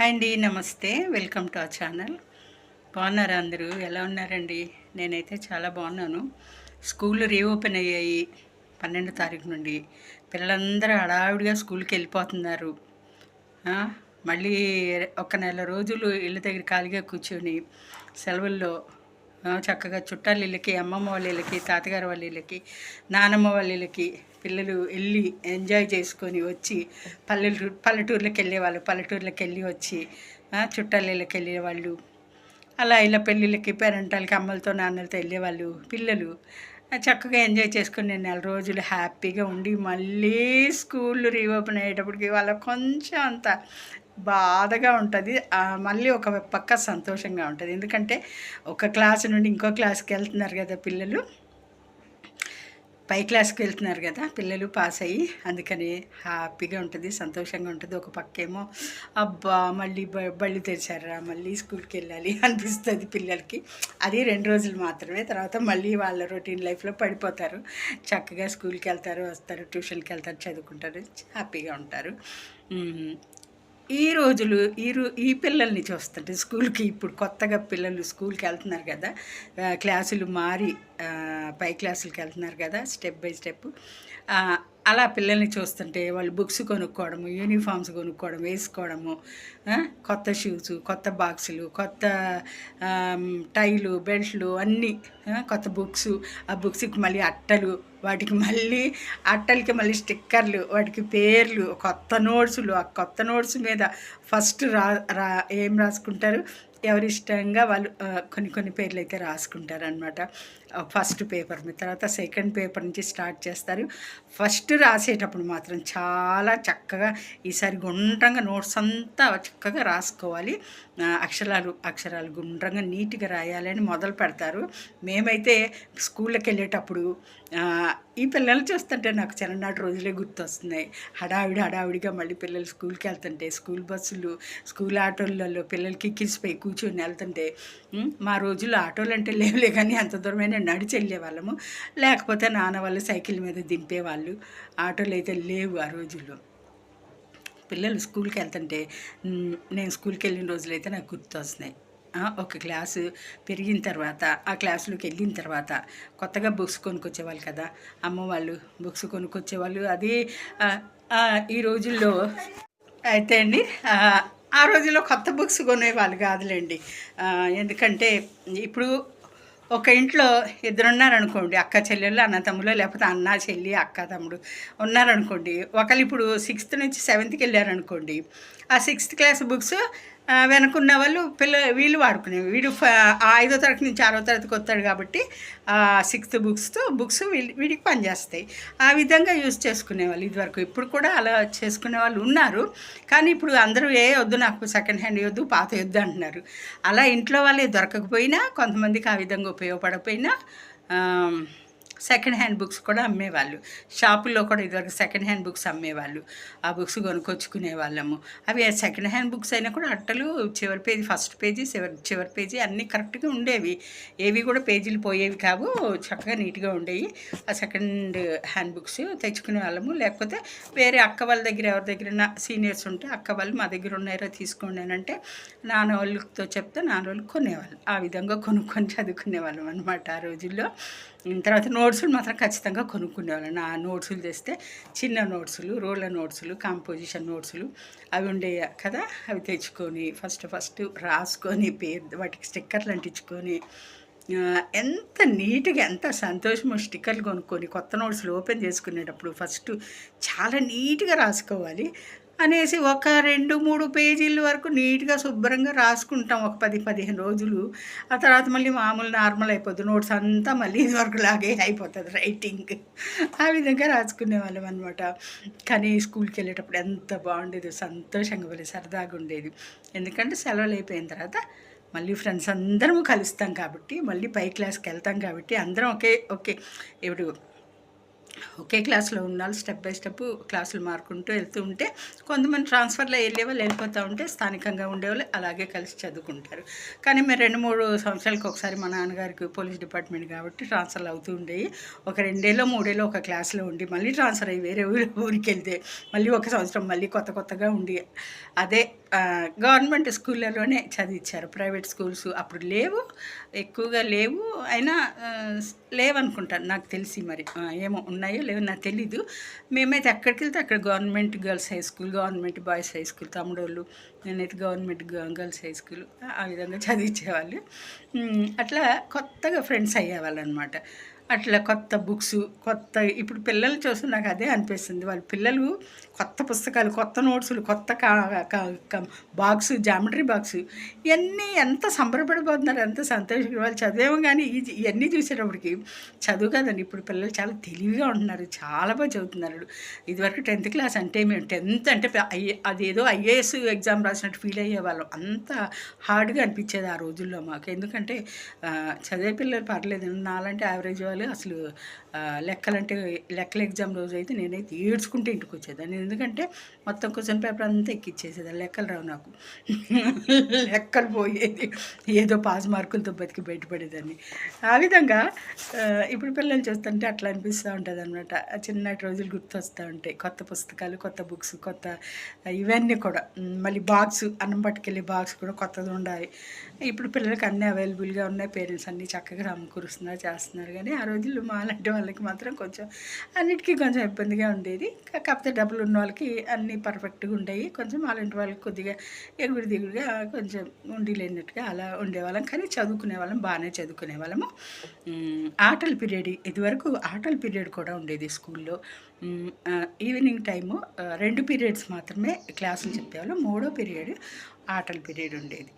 Hi అండి నమస్తే. Welcome to the channel. బాగున్నారా అందరూ? ఎలా ఉన్నారండి? నేనైతే చాలా బాగున్నాను. స్కూళ్ళు రీఓపెన్ అయ్యాయి పన్నెండు తారీఖు నుండి. పిల్లలందరూ హడావిడిగా స్కూల్కి వెళ్ళిపోతున్నారు. మళ్ళీ ఒక నెల రోజులు ఇళ్ళ దగ్గర ఖాళీగా కూర్చొని సెలవుల్లో చక్కగా చుట్టాల ఇళ్ళకి అమ్మమ్మ వాళ్ళ ఇళ్ళకి తాతగారు వాళ్ళ ఇళ్ళకి నానమ్మ వాళ్ళ ఇళ్ళకి పిల్లలు వెళ్ళి ఎంజాయ్ చేసుకొని వచ్చి పల్లెటూరు పల్లెటూర్లకు వెళ్ళేవాళ్ళు. పల్లెటూర్లకు వెళ్ళి వచ్చి ఆ, చుట్టాల ఇళ్ళకి వెళ్ళేవాళ్ళు. అలా ఇలా పెళ్ళిళ్ళకి పేరెంటాలకి అమ్మలతో నాన్నలతో వెళ్ళేవాళ్ళు పిల్లలు. చక్కగా ఎంజాయ్ చేసుకుని నేను నెల రోజులు హ్యాపీగా ఉండి మళ్ళీ స్కూళ్ళు రీఓపెన్ అయ్యేటప్పటికి వాళ్ళకి కొంచెం అంత బాధగా ఉంటుంది. మళ్ళీ ఒక పక్క సంతోషంగా ఉంటుంది. ఎందుకంటే ఒక క్లాస్ నుండి ఇంకో క్లాస్కి వెళ్తున్నారు కదా పిల్లలు. పై క్లాస్కి వెళ్తున్నారు కదా పిల్లలు పాస్ అయ్యి. అందుకని హ్యాపీగా ఉంటుంది సంతోషంగా ఉంటుంది. ఒక పక్కేమో అబ్బా మళ్ళీ బ- బళ్ళు తెరిచారా మళ్ళీ స్కూల్కి వెళ్ళాలి అనిపిస్తుంది పిల్లలకి. అది రెండు రోజులు మాత్రమే. తర్వాత మళ్ళీ వాళ్ళ రొటీన్ లైఫ్లో పడిపోతారు. చక్కగా స్కూల్కి వెళ్తారు వస్తారు ట్యూషన్కి వెళ్తారు చదువుకుంటారు హ్యాపీగా ఉంటారు. ఈ రోజులు ఈ రో ఈ పిల్లల్ని చూస్తుంటే స్కూల్కి ఇప్పుడు కొత్తగా పిల్లలు స్కూల్కి వెళ్తున్నారు కదా క్లాసులు మారి పై క్లాసులకి వెళ్తున్నారు కదా స్టెప్ బై స్టెప్. అలా పిల్లల్ని చూస్తుంటే వాళ్ళు బుక్స్ కొనుక్కోవడము యూనిఫామ్స్ కొనుక్కోవడం వేసుకోవడము కొత్త షూస్ కొత్త బాక్సులు కొత్త టైలు బెల్ట్లు అన్నీ కొత్త బుక్స్ ఆ బుక్స్కి మళ్ళీ అట్టలు వాటికి మళ్ళీ అట్టలకి మళ్ళీ స్టిక్కర్లు వాటికి పేర్లు కొత్త నోట్సులు ఆ కొత్త నోట్స్ మీద ఫస్ట్ రా రా ఏం రాసుకుంటారు? ఎవరి ఇష్టంగా వాళ్ళు కొన్ని కొన్ని పేర్లు అయితే రాసుకుంటారు అనమాట ఫస్ట్ పేపర్ మీద. తర్వాత సెకండ్ పేపర్ నుంచి స్టార్ట్ చేస్తారు. ఫస్ట్ రాసేటప్పుడు మాత్రం చాలా చక్కగా ఈసారి గుండ్రంగా నోట్స్ అంతా చక్కగా రాసుకోవాలి. అక్షరాలు అక్షరాలు గుండ్రంగా నీట్గా రాయాలని మొదలు పెడతారు. మేమైతే స్కూళ్ళకి వెళ్ళేటప్పుడు ఈ పిల్లలు చూస్తుంటే నాకు చిన్ననాటి రోజులే గుర్తొస్తున్నాయి. హడావిడి హడావిడిగా మళ్ళీ పిల్లలు స్కూల్కి వెళ్తుంటే స్కూల్ బస్సులు స్కూల్ ఆటోలలో పిల్లలకి ఎక్కిసిపోయి కూర్చొని వెళ్తుంటే మా రోజుల్లో ఆటోలు అంటే లేవులే కానీ అంత దూరమైన నడిచి వెళ్ళేవాళ్ళము లేకపోతే నాన్న వాళ్ళు సైకిల్ మీద దింపేవాళ్ళు. ఆటోలు అయితే లేవు ఆ రోజుల్లో. పిల్లలు స్కూల్కి వెళ్తుంటే నేను స్కూల్కి వెళ్ళిన రోజులైతే నాకు గుర్తొస్తున్నాయి. ఒక క్లాసు పెరిగిన తర్వాత ఆ క్లాసులోకి వెళ్ళిన తర్వాత కొత్తగా బుక్స్ కొనుక్కొచ్చేవాళ్ళు కదా. అమ్మ వాళ్ళు బుక్స్ కొనుక్కొచ్చేవాళ్ళు. అది ఈ రోజుల్లో అయితే అండి ఆ, రోజుల్లో కొత్త బుక్స్ కొనేవాళ్ళు కాదులేండి. ఎందుకంటే ఇప్పుడు ఒక ఇంట్లో ఇద్దరు ఉన్నారనుకోండి అక్క చెల్లెళ్ళు అన్న తమ్ముళ్ళు లేకపోతే అన్న చెల్లి అక్క తమ్ముడు ఉన్నారనుకోండి ఒకళ్ళు ఇప్పుడు సిక్స్త్ నుంచి సెవెంత్కి వెళ్ళారనుకోండి ఆ సిక్స్త్ క్లాస్ బుక్స్ వెనకున్న వాళ్ళు పిల్ల వీళ్ళు వాడుకునేవి. వీడు ఐదో తరగతి నుంచి ఆరో తరగతికి వస్తాడు కాబట్టి సిక్స్త్ బుక్స్తో బుక్స్ వీడి వీడికి పనిచేస్తాయి. ఆ విధంగా యూజ్ చేసుకునేవాళ్ళు ఇదివరకు. ఇప్పుడు కూడా అలా చేసుకునే వాళ్ళు ఉన్నారు. కానీ ఇప్పుడు అందరూ ఏ వద్దు నాకు సెకండ్ హ్యాండ్ వద్దు పాత వద్దు అంటున్నారు. అలా ఇంట్లో వాళ్ళే దొరకకపోయినా కొంతమందికి ఆ విధంగా ఉపయోగపడకపోయినా సెకండ్ హ్యాండ్ బుక్స్ కూడా అమ్మేవాళ్ళు. షాపుల్లో కూడా ఇదివరకు సెకండ్ హ్యాండ్ బుక్స్ అమ్మేవాళ్ళు. ఆ బుక్స్ కొనుక్కొచ్చుకునే వాళ్ళము అవి సెకండ్ హ్యాండ్ బుక్స్ అయినా కూడా అట్టలు చివరి పేజీ ఫస్ట్ పేజీ చివరి చివరి పేజీ అన్నీ కరెక్ట్గా ఉండేవి. ఏవి కూడా పేజీలు పోయేవి కావు. చక్కగా నీట్గా ఉండేవి. ఆ సెకండ్ హ్యాండ్ బుక్స్ తెచ్చుకునే వాళ్ళము లేకపోతే వేరే అక్క వాళ్ళ దగ్గర ఎవరి దగ్గర సీనియర్స్ ఉంటే అక్క వాళ్ళు మా దగ్గర ఉన్నారో తీసుకోండి అని అంటే నాన్న వాళ్ళతో చెప్తే నాన్న వాళ్ళు కొనేవాళ్ళు. ఆ విధంగా కొనుక్కొని చదువుకునే వాళ్ళం అనమాట ఆ రోజుల్లో. తర్వాత నోట్సులు మాత్రం ఖచ్చితంగా కొనుక్కునేవాళ్ళం. నా నోట్సులు తెస్తే చిన్న నోట్సులు రోళ్ళ నోట్సులు కాంపోజిషన్ నోట్సులు అవి ఉండే కదా అవి తెచ్చుకొని ఫస్ట్ ఫస్ట్ రాసుకొని పేరు వాటికి స్టిక్కర్లు అంటించుకొని ఎంత నీట్గా ఎంత సంతోషమో స్టిక్కర్లు కొనుక్కొని కొత్త నోట్స్లు ఓపెన్ చేసుకునేటప్పుడు ఫస్ట్ చాలా నీట్గా రాసుకోవాలి. అనేసి ఒక రెండు మూడు పేజీల వరకు నీట్గా శుభ్రంగా రాసుకుంటాం ఒక పది పదిహేను రోజులు. ఆ తర్వాత మళ్ళీ మామూలు నార్మల్ అయిపోతుంది నోట్స్ అంతా మళ్ళీ ఇది వరకు లాగే అయిపోతుంది రైటింగ్. ఆ విధంగా రాసుకునే వాళ్ళం అనమాట కానీ స్కూల్కి వెళ్ళేటప్పుడు ఎంత బాగుండేది సంతోషంగా వెళ్ళి సరదాగా ఉండేది. ఎందుకంటే సెలవులు అయిపోయిన తర్వాత మళ్ళీ ఫ్రెండ్స్ అందరము కలుస్తాం కాబట్టి మళ్ళీ పై క్లాస్కి వెళ్తాం కాబట్టి అందరం ఒకే ఓకే ఇప్పుడు ఒకే క్లాస్లో ఉన్నారు స్టెప్ బై స్టెప్ క్లాసులు మారుకుంటూ వెళ్తూ ఉంటే కొంతమంది ట్రాన్స్ఫర్లో వెళ్ళే వాళ్ళు వెళ్ళిపోతూ ఉంటే స్థానికంగా ఉండేవాళ్ళు అలాగే కలిసి చదువుకుంటారు. కానీ మేము రెండు మూడు సంవత్సరాలకు ఒకసారి మా నాన్నగారికి పోలీస్ డిపార్ట్మెంట్ కాబట్టి ట్రాన్స్ఫర్లు అవుతూ ఉండేవి. ఒక రెండేళ్ళో మూడేళ్ళు ఒక క్లాస్లో ఉండి మళ్ళీ ట్రాన్స్ఫర్ అయ్యి వేరే ఊరి ఊరికి వెళ్తే మళ్ళీ ఒక సంవత్సరం మళ్ళీ కొత్త కొత్తగా ఉండి అదే గవర్నమెంట్ స్కూళ్ళలోనే చదివించారు ప్రైవేట్ స్కూల్స్ అప్పుడు లేవు ఎక్కువగా లేవు. అయినా లేవనుకుంటాను నాకు తెలిసి మరి ఏమో ఉన్నాయో లేవో నాకు తెలీదు. మేమైతే ఎక్కడికి వెళ్తే అక్కడ government girls high school government boys high school తమ్ముడోళ్ళు నేనైతే గవర్నమెంట్ గర్ల్స్ హై స్కూల్ ఆ విధంగా చదివించేవాళ్ళు. అట్లా కొత్తగా ఫ్రెండ్స్ అయ్యేవాళ్ళు అనమాట అట్లా కొత్త బుక్స్ కొత్త ఇప్పుడు పిల్లలు చూసి నాకు అదే అనిపిస్తుంది. వాళ్ళ పిల్లలు కొత్త పుస్తకాలు కొత్త నోట్సులు కొత్త కా బాక్స్ జామెట్రీ బాక్స్ ఇవన్నీ ఎంత సంబరపడిపోతున్నారు ఎంత సంతోషంగా వాళ్ళు చదివేమో కానీ ఇవన్నీ చూసేటప్పటికి చదువు కదండి. ఇప్పుడు పిల్లలు చాలా తెలివిగా ఉంటున్నారు చాలా బాగా చదువుతున్నారు ఇదివరకు టెన్త్ క్లాస్ అంటే మేము టెన్త్ అంటే అదేదో ఐఏఎస్ ఎగ్జామ్ రాసినట్టు ఫీల్ అయ్యేవాళ్ళం. అంత హార్డ్గా అనిపించేది ఆ రోజుల్లో మాకు. ఎందుకంటే చదివే పిల్లలు పర్లేదు నాలంటే యావరేజ్ వాళ్ళు అసలు లెక్కలంటే లెక్కల ఎగ్జామ్ రోజు అయితే నేనైతే ఏడ్చుకుంటే ఇంటికి వచ్చేదాన్ని ఎందుకంటే మొత్తం క్వశ్చన్ పేపర్ అంతా ఎక్కిచ్చేసేదాన్ని. లెక్కలు రావు నాకు. లెక్కలు పోయేది. ఏదో పాస్ మార్కులతో బతికి బయటపడేదాన్ని. ఆ విధంగా ఇప్పుడు పిల్లల్ని చూస్తుంటే అట్లా అనిపిస్తూ ఉంటుంది అనమాట చిన్నటి రోజులు గుర్తొస్తూ ఉంటాయి. కొత్త పుస్తకాలు కొత్త బుక్స్ కొత్త ఇవన్నీ కూడా. మళ్ళీ బాక్స్ అన్నం పట్టుకెళ్ళే బాక్స్ కూడా కొత్తది ఉండాలి. ఇప్పుడు పిల్లలకి అన్నీ అవైలబుల్గా ఉన్నాయి. పేరెంట్స్ అన్నీ చక్కగా సమకూరుస్తున్నారు చేస్తున్నారు. కానీ ఆ రోజులు మాలాంటి వాళ్ళకి మాత్రం కొంచెం అన్నిటికీ కొంచెం ఇబ్బందిగా ఉండేది. కాకపోతే డబ్బులు ఉన్న వాళ్ళకి అన్నీ పర్ఫెక్ట్గా ఉండేవి. కొంచెం అలాంటి వాళ్ళకి కొద్దిగా ఎగుడు దిగుడుగా కొంచెం ఉండి లేనట్టుగా అలా ఉండేవాళ్ళం. కానీ చదువుకునే వాళ్ళం బాగానే చదువుకునే వాళ్ళము. ఆటల పీరియడ్ ఇదివరకు ఆటల పీరియడ్ కూడా ఉండేది స్కూల్లో. ఈవినింగ్ టైము రెండు పీరియడ్స్ మాత్రమే క్లాసులు చెప్పేవాళ్ళం. మూడో పీరియడ్ ఆటల పీరియడ్ ఉండేది.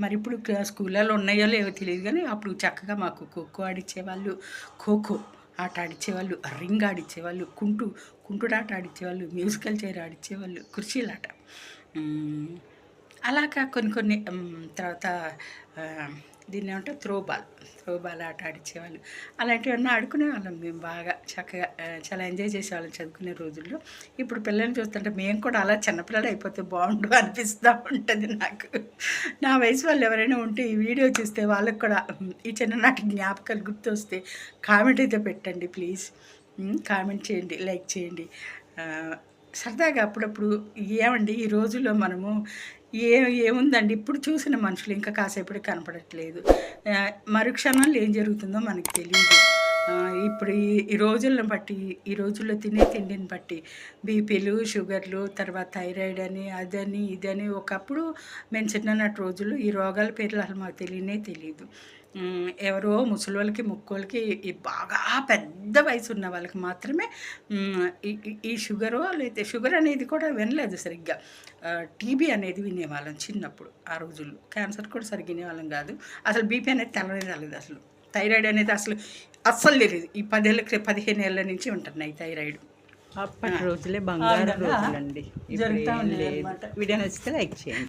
మరి ఇప్పుడు స్కూళ్ళలో ఉన్నాయో లేవో తెలియదు కానీ అప్పుడు చక్కగా మాకు ఖోఖో ఆడిచ్చేవాళ్ళు. ఖోఖో ఆట ఆడిచ్చేవాళ్ళు. రింగ్ ఆడిచ్చేవాళ్ళు. కుంటు కుంటుడాట ఆడిచ్చేవాళ్ళు. మ్యూజికల్ చైర్ ఆడిచ్చేవాళ్ళు. కుర్చీలాట. అలాగా కొన్ని కొన్ని తర్వాత దీన్ని ఏమంటే త్రోబాల్. త్రోబాల్ ఆట ఆడిచ్చేవాళ్ళు. అలాంటివన్నీ ఆడుకునే వాళ్ళం మేము బాగా చక్కగా. చాలా ఎంజాయ్ చేసేవాళ్ళం చదువుకునే రోజుల్లో. ఇప్పుడు పిల్లల్ని చూస్తుంటే మేము కూడా అలా చిన్నపిల్లలు అయిపోతే బాగుండు అనిపిస్తూ ఉంటుంది నాకు. నా వయసు వాళ్ళు ఎవరైనా ఉంటే ఈ వీడియో చూస్తే వాళ్ళకి కూడా ఈ చిన్ననాటి జ్ఞాపకాలు గుర్తొస్తే కామెంట్ అయితే పెట్టండి ప్లీజ్. కామెంట్ చేయండి లైక్ చేయండి. సరదాగా అప్పుడప్పుడు ఏమండి ఈ రోజుల్లో మనము ఏ ఏముందండి? ఇప్పుడు చూసిన మనుషులు ఇంకా కాసేపటికి కనపడట్లేదు. మరుక్షణంలో ఏం జరుగుతుందో మనకి తెలియదు ఇప్పుడు ఈ రోజులను బట్టి ఈ రోజుల్లో తినే తిండిని బట్టి బీపీలు షుగర్లు తర్వాత థైరాయిడ్ అని అదని ఇదని ఒకప్పుడు మేము చిన్ననాటి రోజుల్లో ఈ రోగాల పేర్లు అసలు మాకు తెలియనే తెలియదు ఎవరో ముసలోళ్ళకి ముక్కోళ్ళకి ఈ బాగా పెద్ద వయసు ఉన్న వాళ్ళకి మాత్రమే ఈ- షుగరు లేకపోతే షుగర్ అనేది కూడా వినలేదు సరిగ్గా. టీబీ అనేది వినేవాళ్ళం చిన్నప్పుడు ఆ రోజుల్లో. క్యాన్సర్ కూడా సరిగ్గా వినేవాళ్ళం కాదు. అసలు బీపీ అనేది తెలవనే తెలదు అసలు. థైరాయిడ్ అనేది అసలు అస్సలు తెలియదు ఈ పదేళ్ళ పదిహేను ఏళ్ళ నుంచి ఉంటున్నాయి థైరాయిడ్. అప్పటి రోజులే బంగారు రోజులండి. జరుగుతా. వీడియో నచ్చితే లైక్ చేయండి.